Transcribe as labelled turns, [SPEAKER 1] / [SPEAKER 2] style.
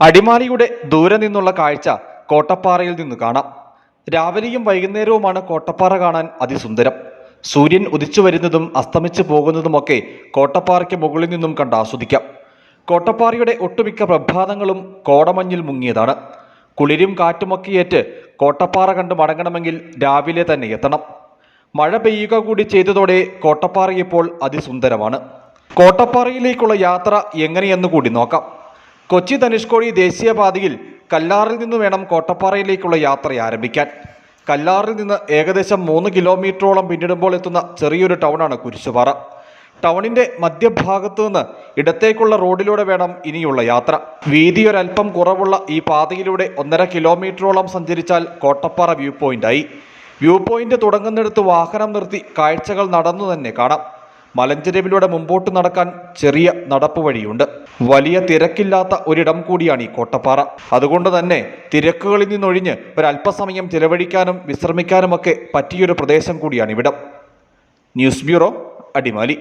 [SPEAKER 1] അടിമാലിയുടെ ദൂരെ നിന്നുള്ള കാഴ്ച കോട്ടപ്പാറയിൽ നിന്ന് കാണാം. രാവിലെയും വൈകുന്നേരവുമാണ് കോട്ടപ്പാറ കാണാൻ അതിസുന്ദരം. സൂര്യൻ ഉദിച്ചു വരുന്നതും അസ്തമിച്ചു പോകുന്നതുമൊക്കെ കോട്ടപ്പാറയ്ക്ക് മുകളിൽ നിന്നും കണ്ട് ആസ്വദിക്കാം. കോട്ടപ്പാറയുടെ ഒട്ടുമിക്ക പ്രഭാതങ്ങളും കോടമഞ്ഞിൽ മുങ്ങിയതാണ്. കുളിരും കാറ്റുമൊക്കെ കാറ്റുമൊക്കെയേറ്റ് കോട്ടപ്പാറ കണ്ട് മടങ്ങണമെങ്കിൽ രാവിലെ തന്നെ എത്തണം. മഴ പെയ്യുക കൂടി ചെയ്തതോടെ കോട്ടപ്പാറ ഇപ്പോൾ അതിസുന്ദരമാണ്. കോട്ടപ്പാറയിലേക്കുള്ള യാത്ര എങ്ങനെയെന്ന് കൂടി നോക്കാം. കൊച്ചി ധനുഷ്കോടി ദേശീയപാതയിൽ കല്ലാറിൽ നിന്ന് വേണം കോട്ടപ്പാറയിലേക്കുള്ള യാത്ര ആരംഭിക്കാൻ. കല്ലാറിൽ നിന്ന് ഏകദേശം മൂന്ന് കിലോമീറ്ററോളം പിന്നിടുമ്പോൾ എത്തുന്ന ചെറിയൊരു ടൗണാണ് കുരിശുപാറ. ടൗണിന്റെ മധ്യഭാഗത്തു നിന്ന് ഇടത്തേക്കുള്ള റോഡിലൂടെ വേണം ഇനിയുള്ള യാത്ര. വീതി ഒരല്പം കുറവുള്ള ഈ പാതയിലൂടെ ഒന്നര കിലോമീറ്ററോളം സഞ്ചരിച്ചാൽ കോട്ടപ്പാറ വ്യൂ പോയിന്റായി. വ്യൂ പോയിന്റ് തുടങ്ങുന്നിടത്ത് വാഹനം നിർത്തി കാഴ്ചകൾ നടന്നു തന്നെ കാണാം. മലഞ്ചെരുവിലൂടെ മുമ്പോട്ട് നടക്കാൻ ചെറിയ നടപ്പ് വഴിയുണ്ട്. വലിയ തിരക്കില്ലാത്ത ഒരിടം കൂടിയാണ് ഈ കോട്ടപ്പാറ. അതുകൊണ്ട് തന്നെ തിരക്കുകളിൽ നിന്നൊഴിഞ്ഞ് ഒരല്പസമയം ചിലവഴിക്കാനും വിശ്രമിക്കാനുമൊക്കെ പറ്റിയൊരു പ്രദേശം കൂടിയാണ് ഇവിടം. News bureau Adimali.